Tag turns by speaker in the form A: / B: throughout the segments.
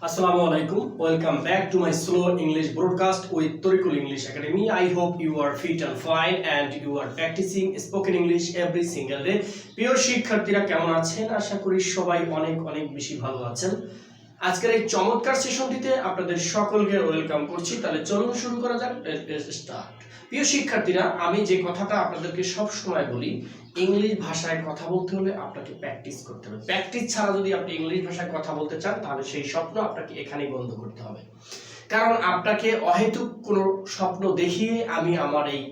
A: Assalamu alaikum. Welcome back to my slow English broadcast with Torikul English Academy. I hope you are fit and fine and you are practicing spoken English every single day. প্রিয় শিক্ষার্থীরা কেমন আছেন আশা করি সবাই অনেক অনেক বেশি ভালো আছেন আজকের এই চমৎকার সেশনটিতে আপনাদের সকলকে ওয়েলকাম করছি তাহলে চলুন শুরু করা যাক স্টার্ট প্রিয় শিক্ষার্থীরা, আমি যে কথাটা আপনাদেরকে সব সময় বলি, ইংলিশ ভাষায় কথা বলতে হলে আপনাকে প্র্যাকটিস করতে হবে। প্র্যাকটিস ছাড়া যদি আপনি ইংলিশ ভাষায় কথা বলতে চান, তাহলে সেই স্বপ্ন আপনাকে এখানেই বন্ধ করতে হবে। কারণ আপনাকে অহেতুক কোনো স্বপ্ন দেখিয়ে আমি আমার এই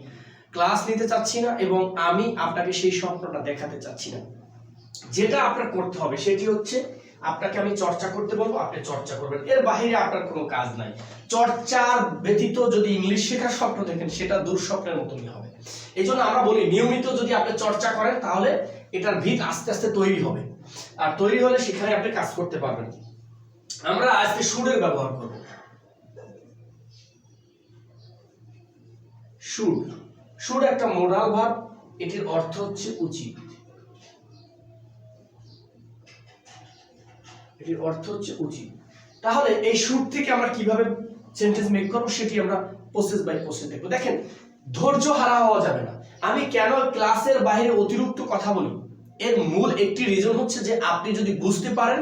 A: ক্লাস নিতে চাচ্ছি না এবং আমি আপনাকে সেই স্বপ্নটা দেখাতে চাচ্ছি না। যেটা আপনার করতে হবে, সেটি হচ্ছে আপনাকে আমি চর্চা করতে বলব, আপনি চর্চা করবেন। এর বাইরে আপনার কোনো কাজ নাই। চর্চার ব্যতীত যদি ইংলিশ শেখার স্বপ্ন দেখেন, সেটা দুঃস্বপ্নের মতনই হবে। এই জন্য আমরা বলি, নিয়মিত যদি আপনি চর্চা করেন, তাহলে এটার ভিত আস্তে আস্তে তৈরি হবে। আর তৈরি হলে সেখানে আপনি কাজ করতে পারবেন। আমরা আজকে সুরের ব্যবহার করব। সুর সুর একটা মোডাল ভাব এটির অর্থ হচ্ছে উচিত। এটির অর্থ হচ্ছে উচিত। তাহলে এই সুর থেকে আমরা কীভাবে সেন্টেন্স মেক করব সেটি আমরা প্রসেস বাই প্রসেস দেখব। দেখেন, ধৈর্য হারা হওয়া যাবে না। আমি কেন ক্লাসের বাইরে অতিরিক্ত কথা বলি? এর মূল একটি রিজন হচ্ছে যে আপনি যদি বুঝতে পারেন,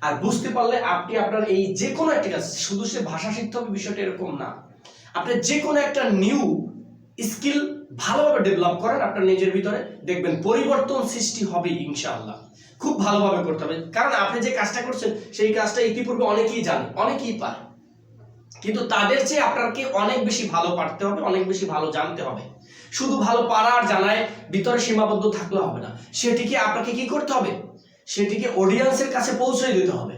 A: আর বুঝতে পারলে আপনি আপনার এই যে কোনো একটি কাজ, শুধু সে ভাষা শিখতে হবে বিষয়টা এরকম না। আপনি যে কোনো একটা নিউ স্কিল ভালোভাবে ডেভেলপ করেন আপনার নিজের ভিতরে, দেখবেন পরিবর্তন সৃষ্টি হবে ইনশাআল্লাহ। খুব ভালোভাবে করতে হবে। কারণ আপনি যে কাজটা করছেন, সেই কাজটা ইতিপূর্বে অনেকেই জানে, অনেকেই পারে। কিন্তু তাদের চেয়ে আপনাকে অনেক বেশি ভালো পারতে হবে, অনেক বেশি ভালো জানতে হবে। শুধু ভালো পারার জানায় ভিতরে সীমাবদ্ধ থাকলে হবে না। সেটিকে আপনাকে কি করতে হবে? সেটিকে অডিয়েন্সের কাছে পৌঁছে দিতে হবে।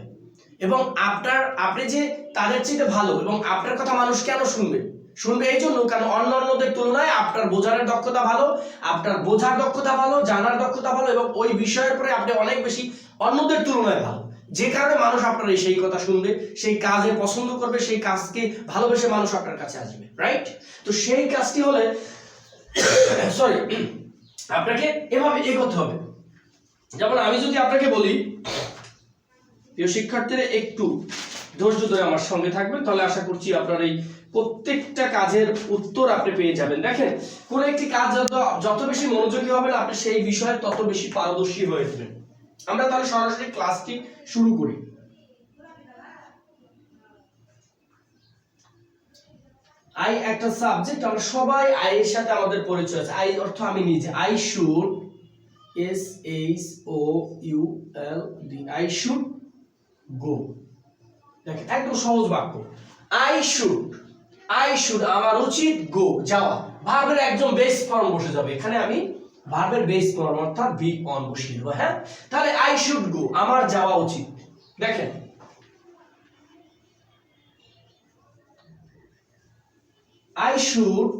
A: এবং আপনার, আপনি যে তাদের চেয়ে ভালো এবং আপনার কথা মানুষ কেন শুনবে? শুনবে এই জন্য, কারণ অন্য অন্যদের তুলনায় আপনার বোঝার দক্ষতা ভালো, আপনার বোঝার দক্ষতা ভালো, জানার দক্ষতা ভালো, এবং ওই বিষয়ের পরে আপনি অনেক বেশি অন্যদের তুলনায় ভালো। যে কারণে মানুষ আপনার এই সেই কথা শুনবে, সেই কাজে পছন্দ করবে, সেই কাজকে ভালোবেসে মানুষ আপনার কাছে আসবে রাইট তো সেই কাজটি হলে সরি আপনাকে এভাবে এগোতে হবে। যেমন আমি যদি আপনাকে বলি, প্রিয় শিক্ষার্থীরা, একটু ধৈর্য ধরে আমার সঙ্গে থাকবেন, তাহলে আশা করছি আপনার এই প্রত্যেকটা কাজের উত্তর আপনি পেয়ে যাবেন। দেখেন, কোন একটি কাজ যত যত বেশি মনোযোগী হবেন আপনি সেই বিষয়ে তত বেশি পারদর্শী হয়ে উঠবেন আমরা তাহলে সরাসরি ক্লাসটি শুরু করি। আই একটা সাবজেক্ট আমরা সবাই আই এর সাথে আমাদের পরিচয় আছে। আই অর্থ আমি নিজে। I should S H O U L D I should go দেখেন, একদম সহজ বাক্য। আই শুড আই শুড আমার উচিত গো যাওয়া। ভার্বের একদম বেস ফর্ম বসে যাবে। এখানে আমি ভার্বের বেস ফর্ম অর্থাৎ বি অন বসিয়ে দেবো হ্যাঁ? তাহলে আই শুড গো আমার যাওয়া উচিত। দেখেন। I should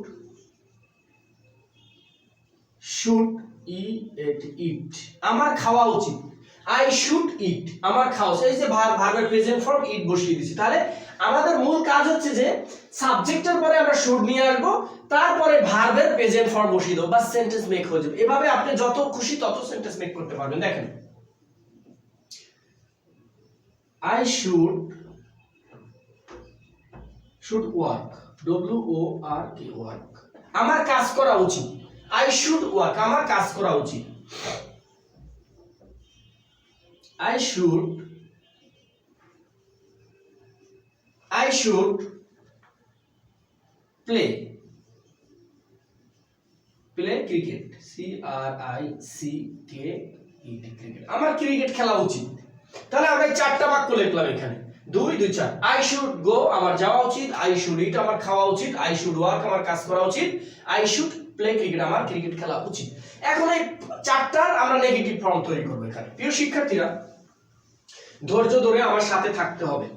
A: should eat eat আমার খাওয়া উচিত। আই শুড ইট আমার খাওয়া উচিত। এই যে ভার্বের প্রেজেন্ট ফর্ম ইট বসিয়ে দিচ্ছি তাহলে আমাদের মূল কাজ হচ্ছে যে সাবজেক্টের পরে আমরা শুড নিয়ে আসব, তারপরে ভার্বের প্রেজেন্ট ফর্ম বসিয়ে দেবো, বা সেন্টেন্স মেক হয়ে যাবে। এভাবে আপনি যত খুশি তত সেন্টেন্স মেক করতে পারবেন। দেখেন। I should should work W O R K work আমার কাজ করা উচিত। আই শুড ওয়ার্ক আমার কাজ করা উচিত। I should I should play play cricket C R I C K E T cricket আমার ক্রিকেট খেলা উচিত। তাহলে আমরা চারটা বাক্য লিখলাম এখানে। দুই দুই, চার। আই শুড গো আমার যাওয়া উচিত। আই শুড ইট আমার খাওয়া উচিত। আই শুড ওয়ার্ক আমার কাজ করা উচিত। আই শুড প্লে ক্রিকেট আমার ক্রিকেট খেলা উচিত। এখন এই চারটার আমরা নেগেটিভ ফর্ম তৈরি করব এখানে। প্রিয় শিক্ষার্থীরা, ধৈর্য ধরে আমার সাথে থাকতে হবে।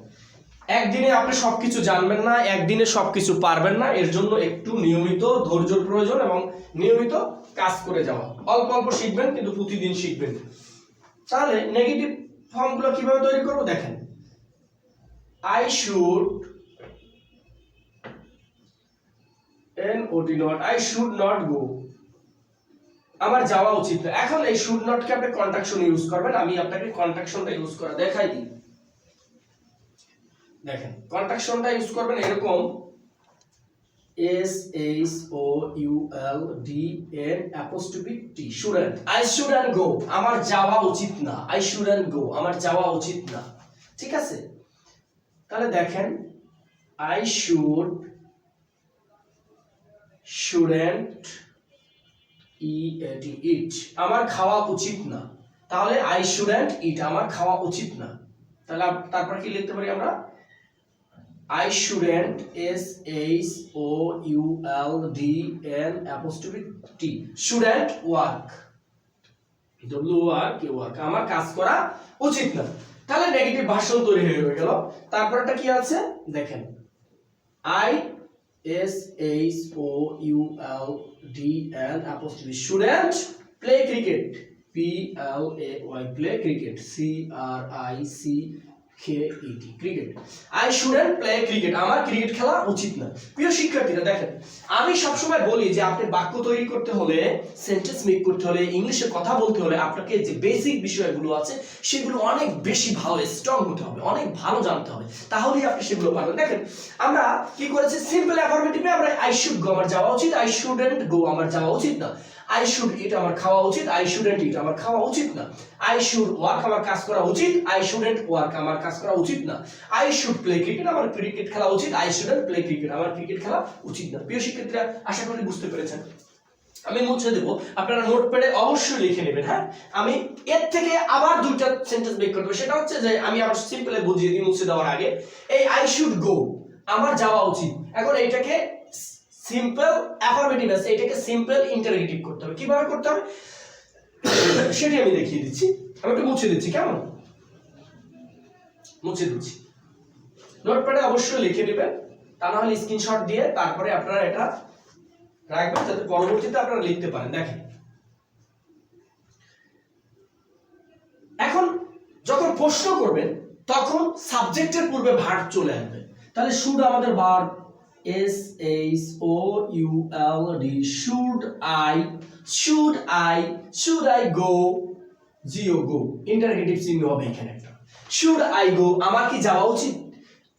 A: একদিনে আপনি সবকিছু জানবেন না, একদিনে সবকিছু পারবেন না, এর জন্য একটু নিয়মিত ধৈর্যর প্রয়োজন এবং নিয়মিত কাজ করে যাওয়া। অল্প অল্প শিখবেন, কিন্তু প্রতিদিন শিখবেন। তাহলে নেগেটিভ ফর্মগুলো কীভাবে তৈরি করব? দেখেন। I should N O T not I should not go আমার যাওয়া উচিত না। এখন এই শুড নটকে আপনি কন্ট্রাকশন ইউজ করবেন, আমি আপনাকে কন্ট্রাকশনটা ইউজ করা দেখাই দিই। দেখেন কন্ট্রাকশনটা ইউজ করবেন এরকম S H O U L D N apostrophe T shouldn't I shouldn't go আমার যাওয়া উচিত না। আই শুডেন্ট গো আমার যাওয়া উচিত না। ঠিক আছে? তাহলে দেখেন আই শুড শুডেন্ট এটি ইট আমার খাওয়া উচিত না। তাহলে আই শুডেন্ট ইট আমার খাওয়া উচিত না। তাহলে তারপর কি লিখতে পারি আমরা? I shouldn't S H O U L D N apostrophe T shouldn't work W work U work আমার কাজ করা উচিত না। তাহলে নেগেটিভ ভাষণ তৈরি হয়ে গেল। তারপরটা কি আছে? দেখেন। I S H O U L D N apostrophe shouldn't play cricket P L A Y play cricket C R I C E T cricket I shouldn't play cricket আমার ক্রিকেট খেলা উচিত না। প্রিয় শিক্ষার্থীরা, দেখেন, আমি সবসময় বলি যে আপনি বাক্য তৈরি করতে হলে সেন্টেন্স মেক করতে হলে, ইংলিশে কথা বলতে হলে আপনাকে যে বেসিক বিষয়গুলো আছে, সেগুলো অনেক বেশি ভালো স্ট্রং হতে হবে, অনেক ভালো জানতে হবে। তাহলেই আপনি সেগুলো পারবেন। দেখেন, আমরা কি করেছি? সিম্পল অ্যাফার্মেটিভে আমরা আই শুড গো আমার যাওয়া উচিত আই শুডেন্ট গো আমার যাওয়া উচিত না। আই শুড ইট আমার খাওয়া উচিত আই শুডেন্ট ইট আমার খাওয়া উচিত না। আই শুড ওয়ার্ক আমার কাজ করা উচিত আই শুডেন্ট ওয়ার্ক আমার কাজ করা উচিত না। আই শুড প্লে ক্রিকেট আমার ক্রিকেট খেলা উচিত আই শুডেন্ট প্লে ক্রিকেট আমার ক্রিকেট খেলা উচিত না। প্রিয় শিক্ষার্থীরা, আশা করি বুঝতে পেরেছেন। আমি মুছে দেব। আপনারা নোট প্যাডে অবশ্যই লিখে নেবেন হ্যাঁ? আমি এর থেকে আবার দুইটা সেন্টেন্স বের করব। সেটা হচ্ছে যে, আমি আবার সিম্পলে বুঝিয়ে দিই মুছে দেওয়ার আগে। এই আই শুড গো আমার যাওয়া উচিত। এখন এইটাকে সিম্পল অ্যাফার্মেটিভ আছে, এটাকে সিম্পল ইন্টারগেটিভ করতে হবে। কীভাবে করতে হবে? সেটি আমি দেখিয়ে দিচ্ছি। আমি একটু মুছে দিচ্ছি, কেমন? মুছে দিচ্ছি। নোটপ্যাডে অবশ্যই লিখে নেবেন তা না হলে স্ক্রিনশট দিয়ে তারপরে আপনারা এটা রাখবেন, যাতে পরবর্তীতে আপনারা লিখতে পারেন। দেখেন। এখন যখন প্রশ্ন করবেন, তখন সাবজেক্টের পূর্বে ভার্ব চলে আসবে। তাহলে শুড আমাদের verb S H O U L D should I should I should I go G O go interrogative চিহ্ন হবে এখানে একটা। শুড আই গো আমার কি যাওয়া উচিত?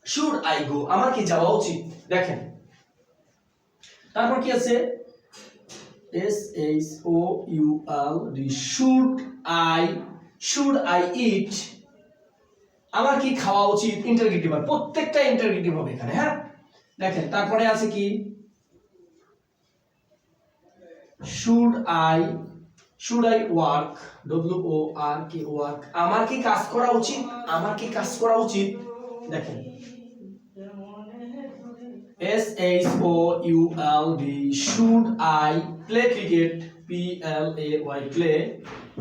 A: শুড আই গো আমার কি যাওয়া উচিত? দেখেন। তারপর কি আছে? S H O U L D should I should I eat আমার কি খাওয়া উচিত? ইন্টারগেটিভ প্রত্যেকটা ইন্টারগেটিভ হবে এখানে হ্যাঁ? দেখেন, তারপরে আছে কি? Should I should I work W O R K work আমার কি কাজ করা উচিত? আমার কি কাজ করা উচিত? দেখেন। S H O U L D should I play cricket P L A Y play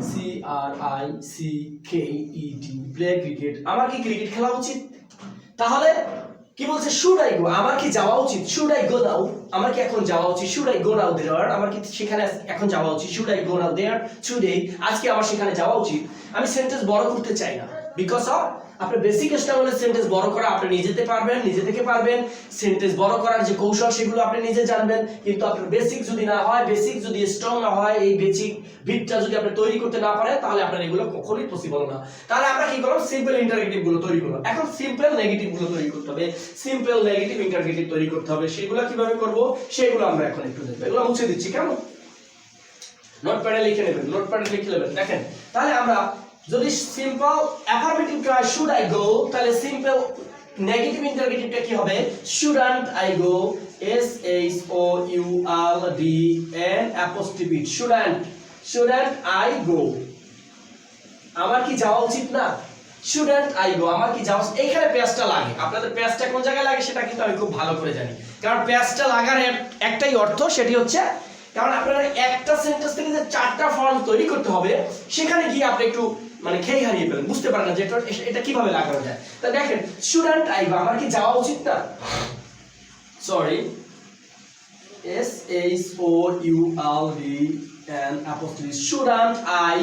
A: C R I C K E D play cricket আমার কি ক্রিকেট খেলা উচিত? তাহলে কি বলছে শুড আই গো আমার কি যাওয়া উচিত? শুড আই গো নাও আমার কি এখন যাওয়া উচিত? শুড আই গো নাও দেয়ার আমার কি সেখানে এখন যাওয়া উচিত? Should I go now there today আজকে আমার সেখানে যাওয়া উচিত? আমি সেন্টেন্স বড় করতে চাই না বিকজ অফ আপনার বেসিক করলে সেন্টেন্স বড় করা আপনি নিজেতে পারবেন, নিজে থেকে পারবেন। সেন্টেন্স বড় করার যে কৌশল, সেগুলো আপনি নিজে জানবেন। কিন্তু আপনার বেসিক যদি না হয় বেসিক যদি স্ট্রং না হয়, এই বেসিক ভিতটা যদি আপনি তৈরি করতে না পারেন, তাহলে আপনার এগুলো কখনোই পসিবল না। তাহলে আমরা কি করব সিম্পল ইন্টারগেটিভগুলো তৈরি করব এখন সিম্পল নেগেটিভগুলো তৈরি করতে হবে। সিম্পল নেগেটিভ ইন্টারগেটিভ তৈরি করতে হবে। সেগুলো কীভাবে করব? সেগুলো আমরা এখন একটু দেখব। এগুলো মুছে দিচ্ছি, কেমন? নোটপ্যাডে লিখে নেবেন নোটপ্যাডে লিখে নেবেন। দেখেন, তাহলে আমরা যদি simple affirmative try should I go তাহলে সিম্পল নেগেটিভ ইন্টারগেটিভটা কি হবে? Shouldn't I go S H O U R D N apostrophe shouldn't shouldn't I go আমার কি যাওয়া উচিত না? শুডন্ট আই গো আমার কি যাওয়া উচিত? এইখানে পেঁয়াজটা লাগে। আপনাদের পেঁয়াজটা কোন জায়গায় লাগে সেটা কিন্তু আমি খুব ভালো করে জানি। কারণ পেঁয়াজটা লাগার একটাই অর্থ সেটি হচ্ছে, কারণ আপনারা একটা সেন্টেন্স থেকে যে চারটা ফর্ম তৈরি করতে হবে, সেখানে গিয়ে আপনি একটু মানে খেয়ে হারিয়ে ফেলেন, বুঝতে পারেন না যে এটা কীভাবে লাগানো যায়। তা দেখেন শুডন্ট আই গো আমার কি যাওয়া উচিত না? Sorry S H O U L D N apostrophe shouldn't I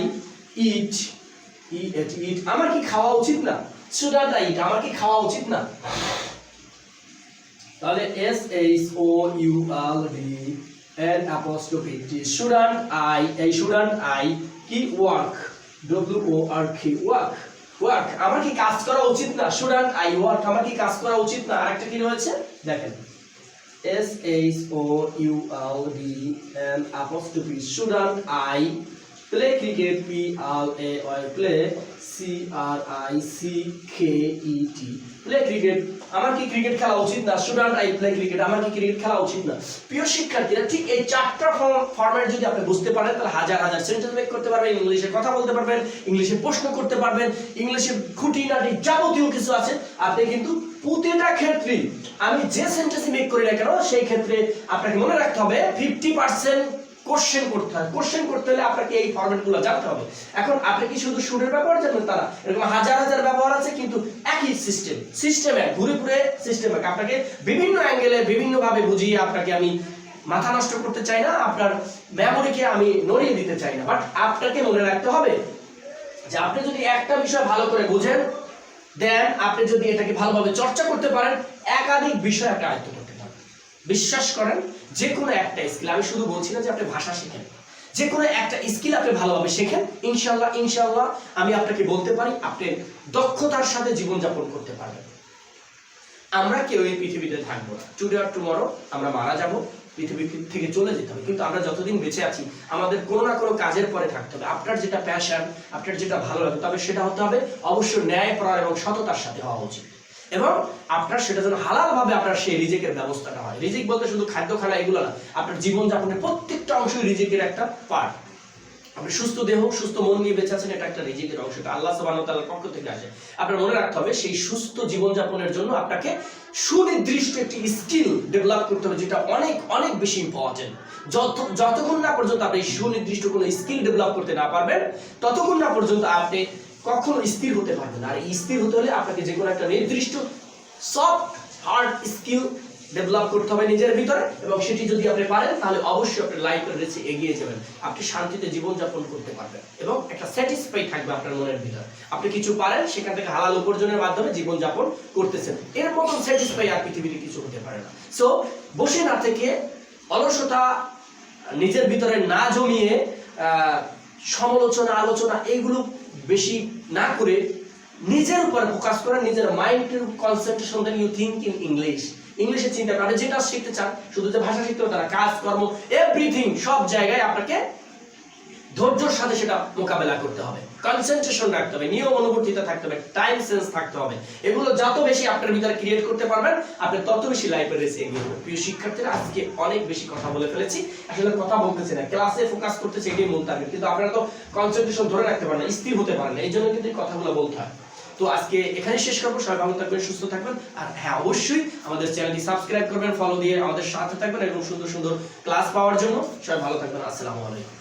A: eat E at eat আমার কি খাওয়া উচিত না? শুডন্ট আই ইট আমার কি খাওয়া উচিত না? তাহলে S H O U L D N apostrophe T shouldn't I এই শুডন্ট আই কি ওয়ার্ক ডব্লিউ আর কি আমার কি কাজ করা উচিত না? স্টুডেন্ট আই ওয়ার্ক আমার কি কাজ করা উচিত না? আরেকটা কি রয়েছে? দেখেন। S H O U L D N apostrophe student I play cricket P R A Y play C R I C K E T play cricket আমার কি ক্রিকেট খেলা উচিত না? স্টুডেন্ট আই প্লে ক্রিকেট আমার কি cricket খেলা উচিত না? প্রিয় শিক্ষার্থীরা, ঠিক এই চারটা যদি আপনি বুঝতে পারেন, তাহলে হাজার হাজার সেন্টেন্স মেক করতে পারবেন, ইংলিশে কথা বলতে পারবেন, ইংলিশে প্রশ্ন করতে পারবেন, ইংলিশে খুঁটিনাটি যাবতীয় কিছু আছে। আপনি কিন্তু প্রতিটা ক্ষেত্রে আমি যে সেন্টেন্স মেক করি না কেন, সেই ক্ষেত্রে আপনাকে মনে রাখতে হবে ফিফটি পার্সেন্ট কোশ্চেন করতে হয়। কোশ্চেন করতে হলে আপনাকে এই ফরম্যাটগুলো জানতে হবে। এখন আপনি কি শুধু সুরের ব্যবহার জানেন? তারা এরকম হাজার হাজার ব্যবহার আছে, কিন্তু একই সিস্টেম সিস্টেম এক। ঘুরে ঘুরে সিস্টেম এক। আপনাকে বিভিন্ন অ্যাঙ্গেলে বিভিন্ন ভাবে বুঝিয়ে আপনাকে আমি মাথা নষ্ট করতে চাই না, আপনার মেমোরিকে আমি নড়িয়ে দিতে চাই না। বাট আপনাকে মনে রাখতে হবে যে আপনি যদি একটা বিষয় ভালো করে বুঝেন দেন আপনি যদি এটাকে ভালোভাবে চর্চা করতে পারেন, একাধিক বিষয় আপনি আয়ত্ত করতে পারেন। বিশ্বাস করেন যে কোনো একটা স্কিল আমি শুধু বলছি না যে আপনি ভাষা শেখেন। যে কোনো একটা স্কিল আপনি ভালোভাবে শেখেন ইনশাল্লাহ ইনশাল্লাহ আমি আপনাকে বলতে পারি, আপনি দক্ষতার সাথে জীবনযাপন করতে পারবেন। আমরা কেউ এই পৃথিবীতে থাকব না। টুডে আর টুমরো আমরা মারা যাব, পৃথিবী থেকে চলে যেতে হবে। কিন্তু আমরা যতদিন বেঁচে আছি, আমাদের কোনো না কোনো কাজের পরে থাকতে হবে। আপনার যেটা প্যাশন আপনার যেটা ভালো লাগে, তবে সেটা হতে হবে অবশ্যই ন্যায়পরায়ণ এবং সততার সাথে হওয়া উচিত। এবং আপনার সেটা যেন হালাল ভাবে আপনার সেই রিজিকের ব্যবস্থাটা হয়। রিজিক বলতে শুধু খাদ্য খানা এগুলো না, আপনার জীবনযাপনের প্রত্যেকটা অংশই রিজিকের একটা পার্ট আপনি সুস্থ দেহ, সুস্থ মন নিয়ে বেঁচে আছেন, এটা একটা রিজিকের অংশ। আল্লাহ পক্ষ থেকে আসে। আপনার মনে রাখতে হবে, সেই সুস্থ জীবনযাপনের জন্য আপনাকে সুনির্দিষ্ট একটি স্কিল ডেভেলপ করতে হবে, যেটা অনেক অনেক বেশি ইম্পর্টেন্ট যত, যতক্ষণ না পর্যন্ত আপনি সুনির্দিষ্ট কোনো স্কিল ডেভেলপ করতে না পারবেন, ততক্ষণ না পর্যন্ত আপনি কখনো স্থির হতে পারবেন না। আর স্থির হতে হলে আপনাকে যে কোনো একটা নির্দিষ্ট সফট হার্ড স্কিল ডেভেলপ করতে হবে নিজের ভিতরে এবং সেটি যদি আপনি পারেন, তাহলে অবশ্যই আপনার লাইফের রেসে এগিয়ে যাবেন। আপনি শান্তিতে জীবনযাপন করতে পারবেন এবং একটা স্যাটিসফাই থাকবে আপনার মনের ভিতরে। আপনি কিছু পারেন, সেখান থেকে হালাল উপার্জনের মাধ্যমে জীবনযাপন করতেছেন। এর মতন স্যাটিসফাই আর পৃথিবীতে কিছু হতে পারে না। সো বসে না থেকে অলসতা, নিজের ভিতরে না জমিয়ে সমালোচনা, আলোচনা, এইগুলো বেশি না করে নিজের উপর ফোকাস করে নিজের মাইন্ডের concentration then you think in English ইংলিশে চিন্তা করে, যেটা শিখতে চান, শুধু যে ভাষা শিখতে হবে তারা কাজ, কর্ম এভরিথিং সব জায়গায় আপনাকে ধৈর্যর সাথে সেটা মোকাবেলা করতে হবে। কনসেন্ট্রেশন রাখতে হবে, নিয়ম অনুভূতিতে থাকতে হবে টাইম সেন্স থাকতে হবে। এগুলো যত বেশি আপনার ভিতরে ক্রিয়েট করতে পারবেন, আপনি তত বেশি লাইফের রেসে এগিয়ে যাবেন। প্রিয় শিক্ষার্থীরা, আজকে অনেক বেশি কথা বলে ফেলেছি। আসলে কথা বলতেছি না ক্লাসে ফোকাস করতেছি, এটাই মূল টার্গেট কিন্তু আপনারা তো কনসেন্ট্রেশন ধরে রাখতে পারেন না, স্থির হতে পারেন না এই জন্য কিন্তু কথাগুলো বলতে হয়। তো আজকে এখানে শেষ করব, সবাই ভালো থাকবেন, সুস্থ থাকবেন। আর হ্যাঁ অবশ্যই আমাদের চ্যানেলটি সাবস্ক্রাইব করবেন ফলো দিয়ে আমাদের সাথে থাকবেন এবং সুন্দর সুন্দর ক্লাস পাওয়ার জন্য। সবাই ভালো থাকবেন, আসসালামু আলাইকুম।